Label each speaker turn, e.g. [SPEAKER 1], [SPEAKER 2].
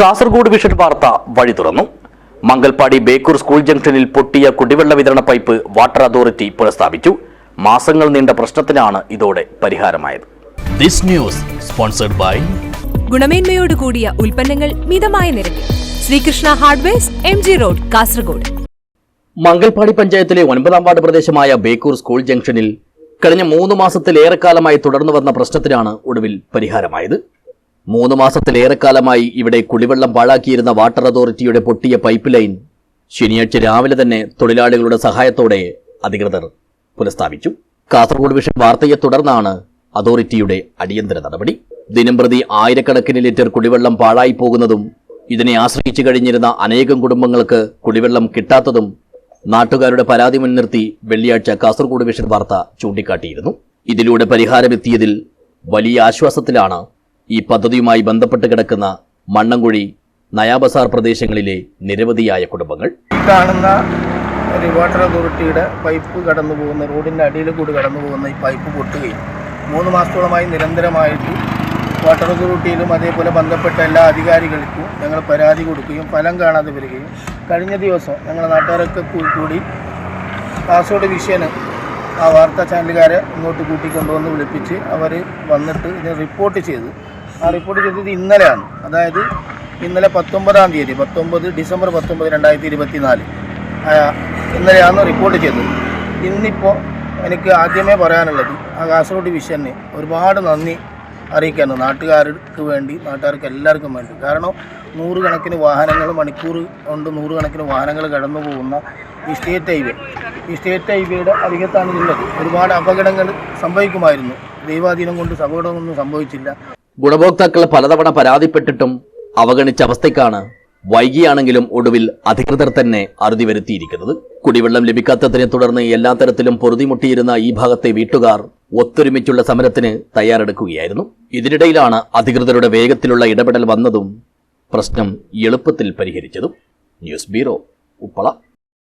[SPEAKER 1] Kasaragod vision വാർത്ത വഴി തുറന്നു. മംഗൽപാടി ബേക്കൂർ സ്കൂൾ ജംഗ്ഷനിൽ പൊട്ടിയ കുടിവെള്ള വിതരണ പൈപ്പ് വാട്ടർ അതോറിറ്റി പുനഃസ്ഥാപിച്ചു. മാസങ്ങൾ നീണ്ട പ്രശ്നത്തിനാണ് ഇതോടെ പരിഹാരമായത്.
[SPEAKER 2] This news sponsored by
[SPEAKER 3] ഗുണമേന്മയോട് കൂടിയ ഉൽപ്പന്നങ്ങൾ മിതമായ നിരക്കിൽ. Sreekrishna hardwares M G road Kasaragod.
[SPEAKER 1] Mangalpady പഞ്ചായത്തിലെ ഒൻപതാം വാർഡ് പ്രദേശമായ ബേക്കൂർ സ്കൂൾ ജംഗ്ഷനിൽ കഴിഞ്ഞ മൂന്ന് മാസത്തിലേറെക്കാലമായി തുടർന്നു വന്ന പ്രശ്നത്തിനാണ് ഒടുവിൽ പരിഹാരമായത്. മൂന്ന് മാസത്തിലേറെക്കാലമായി ഇവിടെ കുടിവെള്ളം പാഴാക്കിയിരുന്ന വാട്ടർ അതോറിറ്റിയുടെ പൊട്ടിയ പൈപ്പ് ലൈൻ ശനിയാഴ്ച രാവിലെ തന്നെ തൊഴിലാളികളുടെ സഹായത്തോടെ അധികൃതർ പുനഃസ്ഥാപിച്ചു. കാസർഗോഡ് വിഷൻ വാർത്തയെ തുടർന്നാണ് അതോറിറ്റിയുടെ അടിയന്തര നടപടി. ദിനംപ്രതി ആയിരക്കണക്കിന് ലിറ്റർ കുടിവെള്ളം പാഴായി പോകുന്നതും ഇതിനെ ആശ്രയിച്ചു കഴിഞ്ഞിരുന്ന അനേകം കുടുംബങ്ങൾക്ക് കുടിവെള്ളം കിട്ടാത്തതും നാട്ടുകാരുടെ പരാതി മുൻനിർത്തി വെള്ളിയാഴ്ച കാസർഗോഡ് വിഷൻ വാർത്ത ചൂണ്ടിക്കാട്ടിയിരുന്നു. ഇതിലൂടെ പരിഹാരമെത്തിയതിൽ വലിയ ആശ്വാസത്തിലാണ് ഈ പദ്ധതിയുമായി ബന്ധപ്പെട്ട് കിടക്കുന്ന മണ്ണങ്കുഴി നയാബസാർ പ്രദേശങ്ങളിലെ നിരവധിയായ കുടുംബങ്ങൾ.
[SPEAKER 4] ഈ കാണുന്ന ഒരു വാട്ടർ അതോറിറ്റിയുടെ പൈപ്പ് കടന്നു പോകുന്ന റോഡിന്റെ അടിയിൽ കൂടി കടന്നു പോകുന്ന ഈ പൈപ്പ് പൊട്ടുകയും മൂന്ന് മാസത്തോളമായി നിരന്തരമായിട്ട് വാട്ടർ അതോറിറ്റിയിലും അതേപോലെ ബന്ധപ്പെട്ട എല്ലാ അധികാരികൾക്കും ഞങ്ങൾ പരാതി കൊടുക്കുകയും ഫലം കാണാതെ വരികയും കഴിഞ്ഞ ദിവസം ഞങ്ങൾ നാട്ടുകാരൊക്കെ കൂടി കാസർഗോഡ് വിഷയന് ആ വാർത്താ ചാനലുകാരെ ഇങ്ങോട്ട് കൂട്ടിക്കൊണ്ടുവന്ന് വിളിപ്പിച്ച് അവർ വന്നിട്ട് ഇത് റിപ്പോർട്ട് ചെയ്തു റിപ്പോർട്ട് ചെയ്തത് ഇന്നലെയാണ്. അതായത് ഇന്നലെ പത്തൊമ്പതാം തീയതി പത്തൊമ്പത് ഡിസംബർ പത്തൊമ്പത് രണ്ടായിരത്തി ഇരുപത്തി നാല് ഇന്നലെയാണ് റിപ്പോർട്ട് ചെയ്തത്. ഇന്നിപ്പോൾ എനിക്ക് ആദ്യമേ പറയാനുള്ളത് ആ കാസർഗോഡ് വിഷന് ഒരുപാട് നന്ദി അറിയിക്കാണ് നാട്ടുകാർക്ക് വേണ്ടി നാട്ടുകാർക്ക് എല്ലാവർക്കും വേണ്ടി. കാരണം നൂറുകണക്കിന് വാഹനങ്ങൾ മണിക്കൂർ കൊണ്ട് നൂറുകണക്കിന് വാഹനങ്ങൾ കടന്നു പോകുന്ന ഈ സ്റ്റേറ്റ് ഹൈവേ ഈ സ്റ്റേറ്റ് ഹൈവേയുടെ അരികത്താണ് ഉള്ളത് ഒരുപാട് അപകടങ്ങൾ സംഭവിക്കുമായിരുന്നു. ദൈവാധീനം കൊണ്ട് അപകടമൊന്നും സംഭവിച്ചില്ല.
[SPEAKER 1] ഗുണഭോക്താക്കൾ പലതവണ പരാതിപ്പെട്ടിട്ടും അവഗണിച്ച അവസ്ഥയ്ക്കാണ് വൈകിയാണെങ്കിലും ഒടുവിൽ അധികൃതർ തന്നെ അറുതി വരുത്തിയിരിക്കുന്നത്. കുടിവെള്ളം ലഭിക്കാത്തതിനെ തുടർന്ന് എല്ലാ തരത്തിലും പൊറുതിമുട്ടിയിരുന്ന ഈ ഭാഗത്തെ വീട്ടുകാർ ഒത്തൊരുമിച്ചുള്ള സമരത്തിന് തയ്യാറെടുക്കുകയായിരുന്നു. ഇതിനിടയിലാണ് അധികൃതരുടെ വേഗത്തിലുള്ള ഇടപെടൽ വന്നതും പ്രശ്നം എളുപ്പത്തിൽ പരിഹരിച്ചതും. News bureau Uppala.